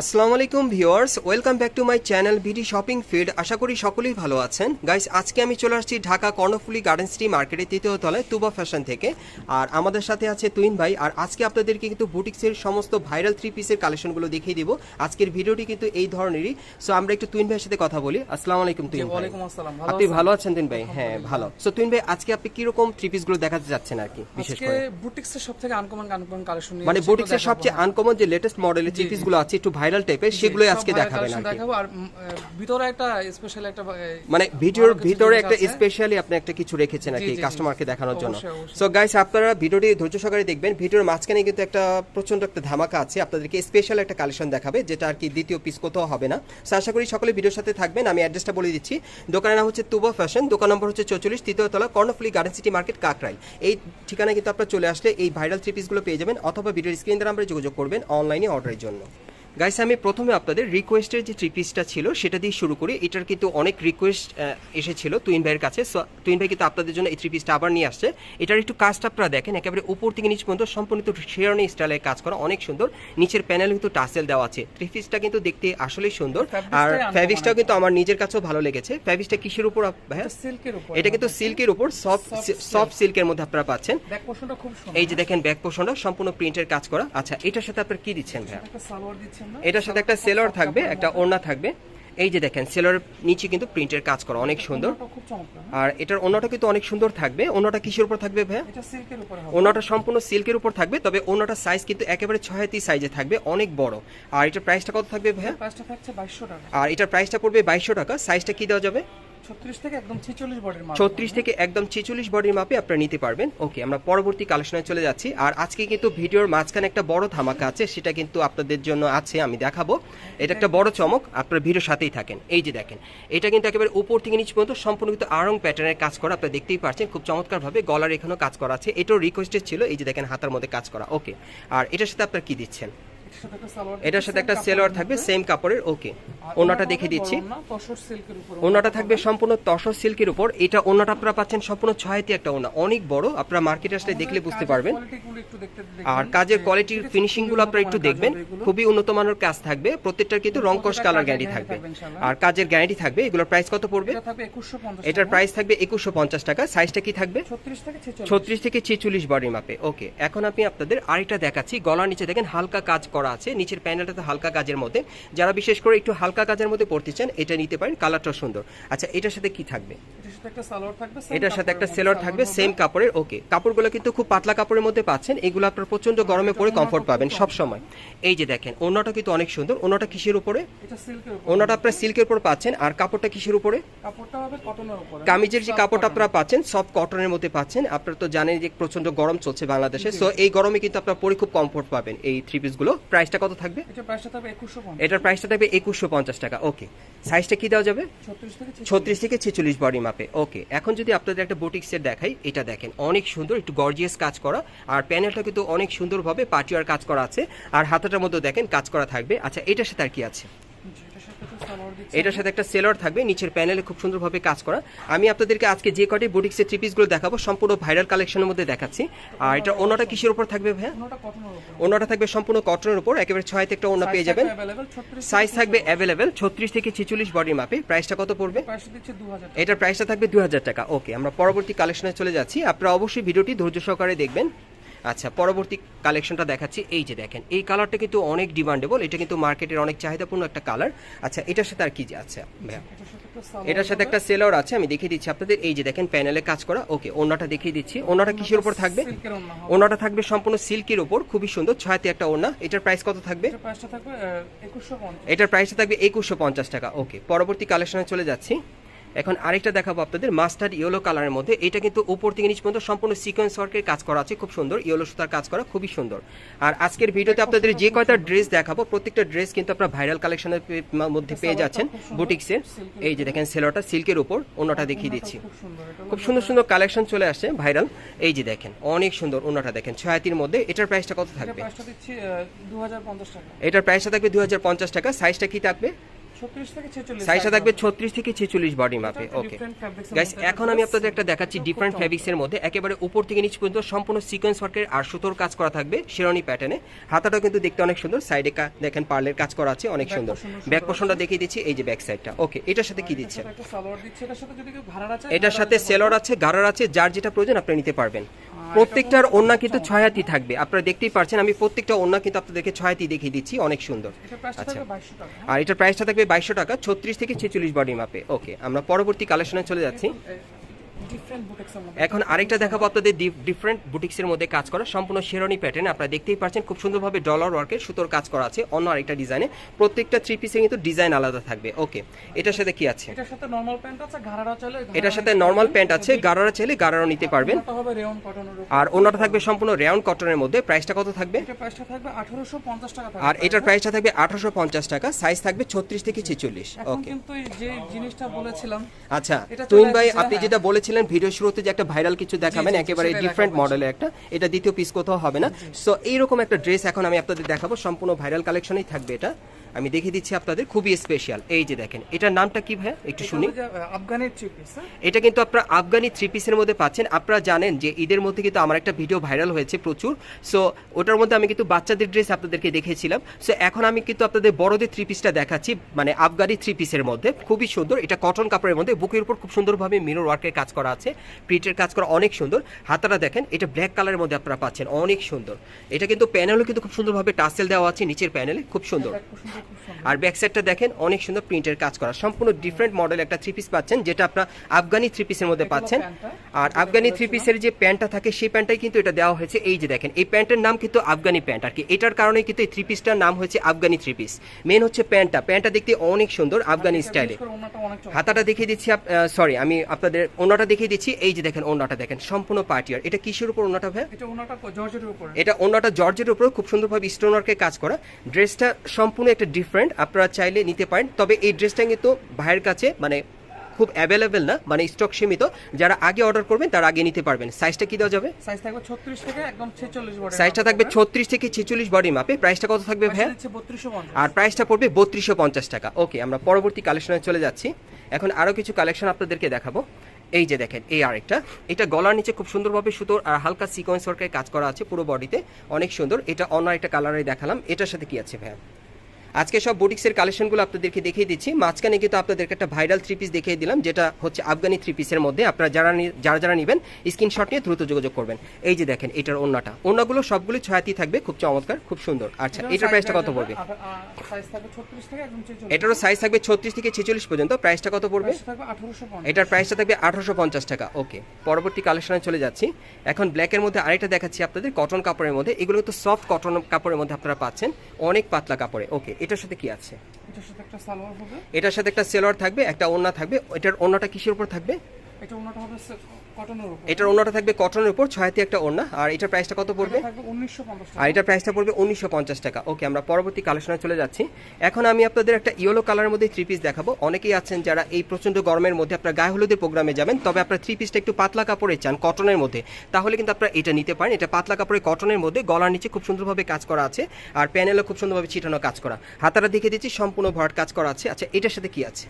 আসসালামু আলাইকুম viewers welcome back to my channel BD shopping feed. আশা করি সকলেই ভালো আছেন। গাইস আজকে আমি চলে আসছি ঢাকা কর্ণফুলি গার্ডেন সিটি মার্কেটের তৃতীয় তলায় তুবা ফ্যাশন থেকে। আর আমাদের সাথে আছে তুইন ভাই। আর আজকে আপনাদেরকে কিন্তু বুটিক্সের সমস্ত ভাইরাল থ্রি পিসের কালেকশনগুলো দেখিয়ে দিব। আজকের ভিডিওটি কিন্তু এই ধরনেরই। সো আমরা একটু তুইন ভাইয়ের সাথে কথা বলি। আসসালামু আলাইকুম তুইন ভাই। আপনি? ভালো আছেন? তুইন ভাই? হ্যাঁ ভালো। সো তুইন ভাই আজকে আপনি কীরকম থ্রি পিসগুলো দেখাতে যাচ্ছেন আর কি বিশেষ করে? বুটিক্সের সব থেকে আনকমন আনকমন কালেকশন মানে বুটিক্সের সবচেয়ে আনকমন যে লেটেস্ট মডেলের থ্রি পিসগুলো আছে একটু ভাইরাল টাইপের সেগুলোই আজকে দেখাবেন আর দেখাবো। আর ভিতরে একটা স্পেশাল একটা মানে ভিডিওর ভিতরে একটা স্পেশালি আপনি একটা কিছু রেখেছেন আর কি। কাস্টমারকে দেখানোর জন্য। সো গাইস আপনারা ভিডিওটি ধৈর্য সহকারে দেখবেন। ভিডিওর মাঝখানে কিন্তু একটা প্রচণ্ড একটা ধামাকা আছে। আপনাদেরকে স্পেশাল একটা কালেকশন দেখাবে যেটা আর কি দ্বিতীয় পিস কোথাও হবে না। আশা করি সকলে ভিডিওর সাথে থাকবেন। আমি অ্যাড্রেসটা বলে দিচ্ছি। দোকানের নাম হচ্ছে তুবা ফ্যাশন দোকান নম্বর হচ্ছে চৌচল্লিশ তৃতীয় তলা Karnaphuli garden city market Kakrail. এই ঠিকানায় কিন্তু আপনারা চলে আসলে এই ভাইরাল থ্রি পিসগুলো পেয়ে যাবেন অথবা ভিডিওর স্ক্রিন দ্বারা আমরা যোগাযোগ করবেন অনলাইনে অর্ডারের জন্য। গাইস আমি প্রথমে আপনাদের রিকোয়েস্টের যে থ্রি পিসটা ছিল সেটা দিয়ে শুরু করি। এটার কিন্তু অনেক রিকোয়েস্ট এসেছিল তুইন ভাইয়ের কাছে। সো তুইন ভাই কিন্তু আপনাদের জন্য এই থ্রি পিসটা আবার নিয়ে আসছে। এটার একটু কাজটা আপনারা দেখেন একেবারে উপর থেকে নিচ পর্যন্ত সম্পূর্ণ শেয়ারনি স্টাইলে কাজ করা অনেক সুন্দর। নিচের প্যানেল কিন্তু টাসেল দেওয়া আছে। থ্রি পিসটা কিন্তু দেখতে আসলেই সুন্দর। আর ফ্যাব্রিক্সটাও কিন্তু আমার নিজের কাছেও ভালো লেগেছে। ফ্যাব্রিক্সটা কিসের উপর ভাইয়া সিল্কের উপর এটা কিন্তু সিল্কের উপর সফট সফট সিল্কের মধ্যে আপনারা পাচ্ছেন। ব্যাক পোর্শনটা খুব সুন্দর এই যে দেখেন ব্যাক পোর্শনটা সম্পূর্ণ প্রিন্টের কাজ করা। আচ্ছা এটার সাথে আপনারা কি দিচ্ছেন ভাইয়া? সালোয়ার দিচ্ছেন এটার সাথে একটা সেলর থাকবে একটা ওড়না থাকবে। এই যে দেখেন সেলর নিচে কিন্তু প্রিন্টের কাজ করা অনেক সুন্দর। না? আর এটার অন্যটা কিন্তু অনেক সুন্দর থাকবে। অন্যটা কিসের উপর থাকবে ভাই এটা সিল্কের উপরে হবে। ওড়নাটা সম্পূর্ণ সিল্কের উপর থাকবে তবে অন্যটা সাইজ কিন্তু একেবারে ছয়াতি সাইজে থাকবে অনেক বড়। আর এটার প্রাইসটা কত থাকবে ভাইয়া? প্রাইসটা থাকছে 2200 টাকা। আর এটার প্রাইসটা পড়বে বাইশশো টাকা। সাইজটা কি দেওয়া যাবে? 36 থেকে একদম 46 বডির থেকে একদম মাপে আপনারা নিতে পারবেন। ওকে আমরা পরবর্তী কালেকশনে চলে যাচ্ছি। আর আজকে কিন্তু ভিডিওর মাঝখানে একটা বড় ধামাকা আছে সেটা কিন্তু আপনাদের জন্য আছে আমি দেখাবো। এটা একটা বড় চমক আপনারা ভিডিওর সাথেই থাকেন। এই যে দেখেন এটা কিন্তু একেবারে উপর থেকে নিচ পর্যন্ত সম্পূর্ণ কিন্তু আরং প্যাটার্নের কাজ করা আপনারা দেখতেই পাচ্ছেন খুব চমৎকারভাবে গলার এখানেও কাজ করা আছে। এটাও রিকোয়েস্টেড ছিল এই যে দেখেন হাতার মধ্যে কাজ করা। ওকে আর এটার সাথে আপনারা কি দিচ্ছেন? এটার সাথে একটা সালোয়ার থাকবে সেম কাপড়ের ওকে ওনাটা দেখে দিচ্ছি। ওনাটা থাকবে সম্পূর্ণ তসর সিল্কের উপর। এটা ওনাটা আপনারা পাচ্ছেন সম্পূর্ণ ছয়তি একটা ওনা অনেক বড়। আপনারা মার্কেটে আসলে দেখলে বুঝতে পারবেন। আর কাজের কোয়ালিটির ফিনিশিংগুলো আপনারা একটু দেখবেন। খুবই উন্নত মানের কাজ থাকবে। প্রত্যেকটার কিন্তু রং কস কালার গ্যারান্টি থাকবে। আর কাজের গ্যারান্টি থাকবে। এগুলোর প্রাইস কত পড়বে? এটা থাকবে 2150 এটার প্রাইস থাকবে একুশশো পঞ্চাশ টাকা। সাইজটা কি থাকবে? 36 থেকে 46 ছত্রিশ থেকে ছেচল্লিশ বডির মাপে ওকে এখন আমি আপনাদের আরেকটা দেখাচ্ছি। গলার নিচে দেখেন হালকা কাজ করা আছে। নিচের প্যানেলটাতে হালকা কাজের মধ্যে। যারা বিশেষ করে একটু হালকা কাজের মধ্যে পড়তে চান, এটা নিতে পারেন। কালারটা সুন্দর। আচ্ছা এটার সাথে কি থাকবে? সাথে একটা সালোয়ার থাকবে এটার সাথে একটা সেলর থাকবে সেম কাপড়ের ওকে কাপড়গুলো কিন্তু খুব পাতলা কাপড়ের মধ্যে পাচ্ছেন এগুলো আপনার প্রচণ্ড গরমে পরে কমফোর্ট পাবেন সব সময়। এই যে দেখেন ওনাটা কিন্তু অনেক সুন্দর ওনাটা কিসের উপরে? এটা সিল্কের উপর। ওনাটা আপনার সিল্কের উপর পাচ্ছেন আর কাপড়টা কিসের উপরে? কাপড়টা হবে কটনের উপরে। কামিজের যে কাপড়টা। আপনারা পাচ্ছেন সব কটনের মধ্যে পাচ্ছেন আপনারা তো জানেন যে প্রচণ্ড গরম চলছে বাংলাদেশে সো এই গরমে কিন্তু আপনারা পরে খুব কমফোর্ট পাবেন এই থ্রি পিসগুলো। প্রাইসটা কত থাকবে? এটা প্রাইসটা থাকবে 2150 এটার প্রাইসটা থাকবে একুশশো পঞ্চাশ টাকা ওকে সাইজটা কি দেওয়া যাবে? 36 থেকে ছত্রিশ থেকে ছেচল্লিশ বডি মাপে ওকে এখন যদি আপনাদের একটা বোটিক সেট দেখাই, এটা দেখেন, অনেক সুন্দর, একটু গর্জিয়াস কাজ করা। আর প্যানেলটা কিন্তু অনেক সুন্দরভাবে পাটিয়ার কাজ করা আছে। আর হাতাটার মধ্যে দেখেন, কাজ করা থাকবে। আচ্ছা এটার সাথে আর কি আছে? এটার সাথে একটা সেলর থাকবে নিচের প্যানেলে খুব সুন্দরভাবে কাজ করা। আমি আপনাদেরকে আজকে যে কটি বুটিক্সের থ্রি পিসগুলো দেখাবো সম্পূর্ণ ভাইরাল কালেকশনের মধ্যে দেখাচ্ছি। আর এটা ওনাটা কিসের উপর থাকবে ভাইয়া? ওনাটা থাকবে সম্পূর্ণ কটনের উপর একেবারে ছয় থেকে একটা ওনা পেয়ে যাবেন। সাইজ থাকবে অ্যাভেলেবেল ছত্রিশ থেকে ছেচল্লিশ বডির মাপে প্রাইসটা কত পড়বে? এটার প্রাইসটা থাকবে দু টাকা। ওকে আমরা পরবর্তী কালেকশনে চলে যাচ্ছি। আপনারা অবশ্যই ভিডিওটি ধৈর্য সহকারে দেখবেন। আচ্ছা পরবর্তী কালেকশনটা দেখাচ্ছি। এই যে দেখেন এই কালারটা কিন্তু অনেক ডিমান্ডেবল এটা কিন্তু মার্কেটের অনেক চাহিদাপূর্ণ একটা কালার আচ্ছা এটার সাথে আর কি যে আছে? এটার সাথে একটা সেলর আছে আমি দেখিয়ে দিচ্ছি আপনাদের। এই যে দেখেন প্যানেলে কাজ করা। ওকে ওনাটা দেখিয়ে দিচ্ছি। ওনাটা কিসের উপর থাকবে? ওনাটা থাকবে সম্পূর্ণ সিল্কের উপর খুবই সুন্দর ছয়তে একটা ওনা এটার প্রাইস কত থাকবে? এটার প্রাইসটা থাকবে 2150 এটার প্রাইসটা থাকবে একুশশো পঞ্চাশ টাকা। ওকে পরবর্তী কালেকশনে চলে যাচ্ছি। এখন আরেকটা দেখাবো আপনাদের মাস্টার্ড ইয়েলো কালারের মধ্যে। এটা কিন্তু উপর থেকে নিচ পর্যন্ত সম্পূর্ণ সিকোয়েন্স ওয়ার্কের কাজ করা আছে খুব সুন্দর। ইয়েলো সুতার কাজ করা খুবই সুন্দর। আর আজকের ভিডিওতে আপনাদের যে কয়টা ড্রেস দেখাবো প্রত্যেকটা ড্রেস কিন্তু আপনারা ভাইরাল কালেকশনের মধ্যে পেয়ে যাচ্ছেন বুটিক্সের এই যে দেখেন সেলোটা সিল্কের উপর অন্যটা দেখিয়ে দিচ্ছি। খুব সুন্দর সুন্দর কালেকশন চলে আসছে ভাইরাল এই যে দেখেন অনেক সুন্দর অন্যটা দেখেন ছয়াতির মধ্যে। এটার প্রাইসটা কত থাকবে? প্রাইসটা দিচ্ছি 2050 টাকা। এটার প্রাইসটা থাকবে দু হাজার পঞ্চাশ টাকা। সাইজটা কি থাকবে? সাইজটা থাকবে ছত্রিশ থেকে ছেচল্লিশ বডি মাপে ওকে গাইস এখন আমি আপনাদের একটা দেখাচ্ছি ডিফারেন্ট ফ্যাব্রিক্স এর মধ্যে। একেবারে উপর থেকে নিচ পর্যন্ত সম্পূর্ণ সিকোয়েন্স ওয়ার্কের আর সুতোর কাজ করা থাকবে শেরনি প্যাটার্নে হাতাটাও কিন্তু দেখতে অনেক সুন্দর। সাইডে দেখেন পার্লের কাজ করা আছে অনেক সুন্দর। ব্যাক পোর্শনটা দেখিয়ে দিচ্ছি এই যে ব্যাক সাইডটা ওকে এটার সাথে কি দিচ্ছে এটার সাথে যদি কেউ ঘাড়ার আছে এটার সাথে সেলর আছে গারার আছে যার যেটা প্রয়োজন আপনি নিতে পারবেন। প্রত্যেকটার ওন্না কিন্তু ছয়াতি থাকবে। আপনারা দেখতেই পারছেন আমি প্রত্যেকটা ওন্না কিন্তু আপনাদেরকে ছয়াতি দেখিয়ে দিচ্ছি অনেক সুন্দর। আচ্ছা। আর এটার প্রাইসটা থাকবে বাইশশো টাকা ছত্রিশ থেকে ছেচল্লিশ বডি মাপে। ওকে আমরা পরবর্তী কালেকশনে চলে যাচ্ছি। এখন আরেকটা দেখাবো আপনাদের ডিফারেন্ট বুটিক্সের মধ্যে কাজ করা। সম্পূর্ণ শেরনি প্যাটার্ন আপনারা দেখতেই পাচ্ছেন খুব সুন্দরভাবে ডলার ওয়ার্কের সুতোর কাজ করা আছে অন্য আরেকটা ডিজাইনে প্রত্যেকটা থ্রি পিসের কিন্তু ডিজাইন আলাদা থাকবে। ওকে এটার সাথে কি আছে? এটার সাথে নরমাল প্যান্ট আছে ঘাড়ারা চলে এটার সাথে নর্মাল প্যান্ট আছে গারারা চাইলে গারারও নিতে পারবেন। রেয়ন আর অন্যটা থাকবে সম্পূর্ণ রেউন্ড কটনের মধ্যে। প্রাইসটা কত থাকবে? এটা প্রাইসটা থাকবে আঠারোশো পঞ্চাশ টাকা থাকবে। আর এটার প্রাইসটা থাকবে আঠারোশো পঞ্চাশ টাকা। সাইজ থাকবে ছত্রিশ থেকে ছেচল্লিশ। এখন ওকে কিন্তু যে জিনিসটা বলেছিলাম আচ্ছা তুইন ভাই আপনি হ্যাঁ। যেটা বলেছিলেন ভিডিও শুরুতে যে একটা ভাইরাল কিছু দেখাবেন একেবারে ডিফারেন্ট মডেলের একটা। এটা দ্বিতীয় পিস কোথাও হবে না। সো এইরকম একটা ড্রেস এখন আমি আপনাদের দেখাবো। সম্পূর্ণ ভাইরাল কালেকশনেই থাকবে এটা। আমি দেখিয়ে দিচ্ছি আপনাদের খুবই স্পেশাল এই যে দেখেন এটার নামটা কি ভাই একটু শুনি। আফগানের থ্রি পিস এটা কিন্তু আপনারা আফগানি থ্রি পিসের মধ্যে পাচ্ছেন। আপনারা জানেন যে ঈদের মধ্যে কিন্তু আমার একটা ভিডিও ভাইরাল হয়েছে প্রচুর। সো ওটার মধ্যে আমি কিন্তু বাচ্চাদের ড্রেস আপনাদেরকে দেখেছিলাম সো এখন আমি কিন্তু আপনাদের বড়দের থ্রি পিসটা দেখাচ্ছি মানে আফগানি থ্রি পিসের মধ্যে। খুবই সুন্দর। এটা কটন কাপড়ের মধ্যে। বুকের উপর খুব সুন্দরভাবে মিরর ওয়ার্কের কাজ করা আছে। প্রিন্টের কাজ করা অনেক সুন্দর। হাতাটা দেখেন এটা ব্ল্যাক কালারের মধ্যে আপনারা পাচ্ছেন। অনেক সুন্দর। এটা কিন্তু প্যানেলও কিন্তু খুব সুন্দরভাবে টাসেল দেওয়া আছে নিচের প্যানেলে খুব সুন্দর আর ব্যাক সাইডটা দেখেন অনেক সুন্দর প্রিন্টের কাজ করা। সম্পূর্ণ ডিফারেন্ট মডেল একটা থ্রি পিস পাচ্ছেন যেটা আপনার আফগানি থ্রি পিসের মধ্যে পাচ্ছেন। আর আফগানি থ্রি পিসের যে প্যান্টটা থাকে সেই প্যান্টটাই কিন্তু এটা দেওয়া হয়েছে। এই যে দেখেন এই প্যান্টের নাম কিন্তু আফগানি প্যান্ট আর কি। এটার কারণে কিন্তু এই থ্রি পিসটার নাম হয়েছে আফগানি থ্রি পিস মেন হচ্ছে প্যান্টটা। প্যান্টটা দেখতে অনেক সুন্দর আফগানি স্টাইলে। হাতাটা দেখিয়ে দিচ্ছি সরি আমি আপনাদের ওনাটা দেখিয়ে দিচ্ছি। এই যে দেখেন ওনাটা দেখেন সম্পূর্ণ পার্টিয়ার। এটা কিসের উপর ওনাটা ভাই এটা ওনাটা জর্জের উপর। খুব সুন্দরভাবে স্টোন ওয়ার্কের কাজ করা। ড্রেসটা সম্পূর্ণ একটা ডিফারেন্ট আপনারা চাইলে নিতে পারেন। তবে এই ড্রেসটা কিন্তু ভাইয়ের কাছে মানে খুব অ্যাভেলেবেল না মানে স্টক সীমিত। যারা আগে অর্ডার করবেন তারা আগে নিতে পারবেন। সাইজটা কি দেওয়া যাবে? সাইজ থাকবে 36 থেকে একদম 46 বডি সাইজটা থাকবে ছত্রিশ থেকে ছেচল্লিশ বডি মাপে প্রাইসটা কত থাকবে 3250 আর প্রাইসটা পড়বে বত্রিশশো পঞ্চাশ টাকা। ওকে আমরা পরবর্তী কালেকশনে চলে যাচ্ছি। এখন আরও কিছু কালেকশন আপনাদেরকে দেখাবো। এই যে দেখেন এই আরেকটা। এটা গলার নিচে খুব সুন্দরভাবে সুতোর আর হালকা সিকোয়েন্স ওয়ার্কের কাজ করা আছে পুরো বডিতে অনেক সুন্দর। এটা অন্য একটা কালারে দেখালাম। এটার সাথে কি আছে ভাইয়া? আজকে সব বুটিক্সের কালেকশনগুলো আপনাদেরকে দেখিয়ে দিচ্ছি। মাঝখানে কিন্তু আপনাদেরকে একটা ভাইরাল থ্রি পিস দেখিয়ে দিলাম যেটা হচ্ছে আফগানি থ্রি পিসের মধ্যে আপনারা যারা যারা যারা নেবেন স্ক্রিনশট নিয়ে দ্রুত যোগাযোগ করবেন। এই যে দেখেন এটার ওন্নাটা ওন্নাগুলো সবগুলো ছয়াতি থাকবে খুব চমৎকার খুব সুন্দর। আচ্ছা এটার প্রাইসটা কত পড়বে? সাইজ থাকবে 36 থেকে একদম 46 এটারও সাইজ থাকবে ছত্রিশ থেকে ছেচল্লিশ পর্যন্ত। প্রাইসটা কত পড়বে? প্রাইস থাকবে 1850 এটার প্রাইসটা থাকবে আঠারোশো পঞ্চাশ টাকা। ওকে পরবর্তী কালেকশনে চলে যাচ্ছি। এখন ব্ল্যাকের মধ্যে আরেকটা দেখাচ্ছি আপনাদের কটন কাপড়ের মধ্যে। এগুলো তো সফট কটন কাপড়ের মধ্যে আপনারা পাচ্ছেন অনেক পাতলা কাপড়ে। ওকে এটার সাথে কি আছে? এটার সাথে একটা সালোয়ার হবে। এটার সাথে একটা সেলোয়ার থাকবে একটা ওড়না থাকবে এটার ওড়নাটা কিসের উপর থাকবে? এটা হবে এটার ওড়নাটা থাকবে কটনের উপর ছয়াতি একটা ওড়না। আর এটার প্রাইসটা কত পড়বে? এটা থাকবে 1950 আর এটার প্রাইসটা পড়বে উনিশশো পঞ্চাশ টাকা। ওকে আমরা পরবর্তী কালেকশনে চলে যাচ্ছি। এখন আমি আপনাদের একটা ইয়েলো কালারের মধ্যে থ্রি পিস দেখাবো। অনেকেই আছেন যারা এই প্রচণ্ড গরমের মধ্যে আপনার গায়ে হলুদের প্রোগ্রামে যাবেন তবে আপনার থ্রি পিসটা একটু পাতলা কাপড়ে চান কটনের মধ্যে। তাহলে কিন্তু আপনারা এটা নিতে পারেন। এটা পাতলা কাপড়ে কটনের মধ্যে গলার নিচে খুব সুন্দরভাবে কাজ করা আছে আর প্যানেলও খুব সুন্দরভাবে ছিটানো কাজ করা। হাতারা দেখে দিচ্ছি সম্পূর্ণ ভরাট কাজ করা আছে। আচ্ছা এটার সাথে কি আছে?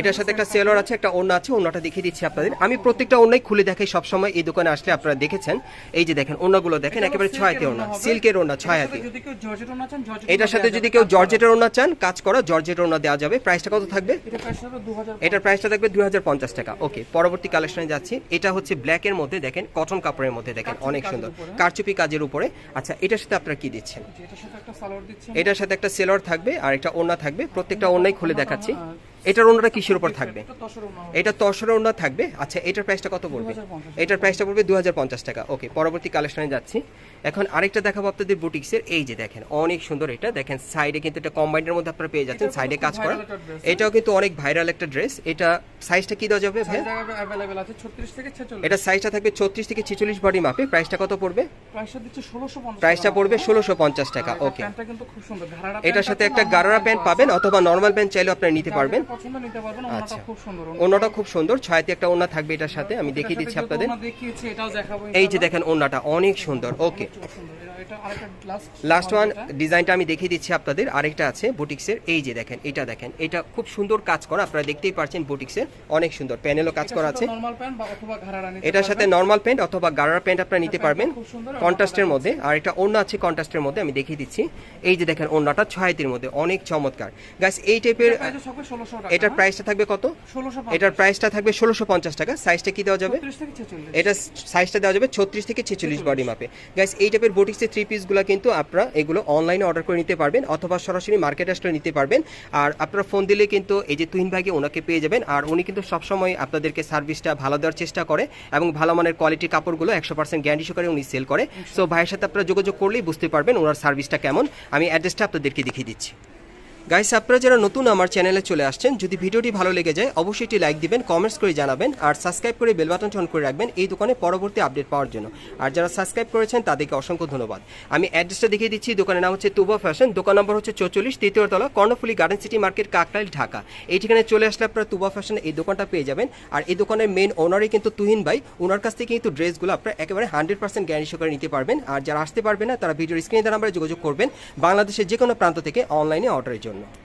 এটার সাথে একটা সেলর আছে একটা ওড়না আছে ওড়নাটা দেখিয়ে দিচ্ছি আপনাদের। আমি প্রত্যেকটা ওড়নাই খুলে দেখাই সবসময় এই দোকানে আসলে আপনারা দেখেছেন। এই যে দেখেন ওড়নাগুলো দেখেন একেবারে ছয় হাতি ওড়না সিল্কের ওড়না ছয় এটার সাথে যদি কেউ জর্জেট ওনা চান জর্জেট এটার সাথে যদি কেউ জর্জেটের ওড়না চান কাজ করা জর্জেটের ওড়না দেওয়া যাবে। প্রাইসটা কত থাকবে? এটা প্রাইস হবে 2000 এটার প্রাইসটা থাকবে দুই হাজার পঞ্চাশ টাকা। ওকে পরবর্তী কালেকশনে যাচ্ছি। এটা হচ্ছে ব্ল্যাকের মধ্যে দেখেন কটন কাপড়ের মধ্যে দেখেন অনেক সুন্দর। কারচুপি কাজের উপরে। আচ্ছা এটার সাথে আপনারা কি দিচ্ছেন? এটার সাথে একটা সালোয়ার দিচ্ছে। এটার সাথে একটা সেলর থাকবে আর একটা ওড়না থাকবে। প্রত্যেকটা ওড়নাই খুলে দেখাচ্ছি। এটার ওনাটা কিসের উপর থাকবে? এটা তসর ওনা থাকবে? আচ্ছা এটার প্রাইসটা কত পড়বে? এটার প্রাইসটা পড়বে দু হাজার পঞ্চাশ টাকা। ওকে পরবর্তী কালেকশনে যাচ্ছি। এখন আরেকটা দেখাবো আপনাদের বুটিক্সের এই যে দেখেন অনেক সুন্দর এটা। দেখেন সাইডে কিন্তু এটা কম্বাইন্ডের মধ্যে আপনারা পেয়ে যাচ্ছেন। সাইডে কাজ করা। এটাও কিন্তু অনেক ভাইরাল একটা ড্রেস এটা সাইজটা কি দেওয়া যাবে ভাই এটা সাইজটা থাকবে ছত্রিশ থেকে ছেচল্লিশ বডি মাপে প্রাইসটা কত পড়বে? প্রাইসটা পড়বে ষোলোশো পঞ্চাশ টাকা ওকে এটার সাথে একটা গারারা প্যান্ট পাবেন অথবা নর্মাল প্যান্ট চাইলেও আপনারা নিতে পারবেন। আচ্ছা। ওনাটা খুব সুন্দর। ছয়তে একটা ওনা থাকবে এটার সাথে। আমি দেখিয়ে দিচ্ছি আপনাদের। এই যে দেখেন ওনাটা অনেক সুন্দর ওকে লাস্ট ওয়ান ডিজাইনটা আমি দেখিয়ে দিচ্ছি আপনাদের। আরেকটা আছে বুটিক্সের এই যে দেখেন এটা দেখেন। এটা খুব সুন্দর কাজ করা। আপনারা দেখতেই পাচ্ছেন বুটিক্সের অনেক সুন্দর। প্যানেলও কাজ করা আছে। এটার সাথে নর্মাল প্যান্ট অথবা গারার প্যান্ট আপনারা নিতে পারবেন। কন্ট্রাস্টের মধ্যে। আর এটা ওড়না আছে কন্ট্রাস্টের মধ্যে আমি দেখিয়ে দিচ্ছি। এই যে দেখেন ওড়নাটা ছয়াতির মধ্যে। অনেক চমৎকার। গাইস এই টাইপের প্রাইস সকল 1600 টাকা। এটার প্রাইসটা থাকবে কত? এটার প্রাইসটা থাকবে ষোলোশো পঞ্চাশ টাকা। সাইজটা কি দেওয়া যাবে? 30 থেকে 46 এটা সাইজটা দেওয়া যাবে ছত্রিশ থেকে ছেচল্লিশ বডি মাপে গাইস এই টাইপের বোটিক্সের থ্রি পিসগুলো কিন্তু আপনারা এগুলো অনলাইনে অর্ডার করে নিতে পারবেন অথবা সরাসরি মার্কেট আসলে নিতে পারবেন। আর আপনারা ফোন দিলে কিন্তু এই যে তুহিন ভাইকে ওনাকে পেয়ে যাবেন, আর উনি কিন্তু সবসময় আপনাদেরকে সার্ভিসটা ভালো দেওয়ার চেষ্টা করে এবং ভালো মানের কোয়ালিটি কাপড়গুলো একশো পার্সেন্ট গ্যারান্টি সহকারে উনি সেল করে। সো ভাইয়ের সাথে আপনারা যোগাযোগ করলেই বুঝতে পারবেন ওনার সার্ভিসটা কেমন। আমি অ্যাড্রেসটা আপনাদেরকে দেখিয়ে দিচ্ছি। গাইস আপনারা যারা নতুন আমার চ্যানেলে চলে আসছেন, যদি ভিডিওটি ভালো লেগে যায়, অবশ্যই এটি লাইক দিবেন কমেন্টস করে জানাবেন, আর সাবস্ক্রাইব করে বেল বাটনটি অন করে রাখবেন এই দোকানে পরবর্তী আপডেট পাওয়ার জন্য। আর যারা সাবস্ক্রাইব করেছেন, তাদেরকে অসংখ্য ধন্যবাদ। আমি অ্যাড্রেসটা দেখিয়ে দিচ্ছি দোকানের নাম হচ্ছে তুবা ফ্যাশন দোকান নম্বর হচ্ছে চৌচল্লিশ, তৃতীয় তলা, Karnaphuli garden city market Kakrail, Dhaka. এই ঠিকানায় চলে আসলে আপনারা তুবা ফ্যাশন এই দোকানটা পেয়ে যাবেন। আর এই দোকানের মেন ওনারই কিন্তু তুহিন ভাই ওনার কাছ থেকে কিন্তু ড্রেসগুলো আপনারা একেবারে হান্ড্রেড পার্সেন্ট গ্যারান্টি সহকারে নিতে পারবেন। আর যারা আসতে পারবে না, তারা ভিডিওর স্ক্রিনে নাম্বারে যোগাযোগ করবেন। বাংলাদেশের যে কোনো প্রান্ত থেকে অনলাইনে অর্ডারের জন্য। ইনশাল্লাহ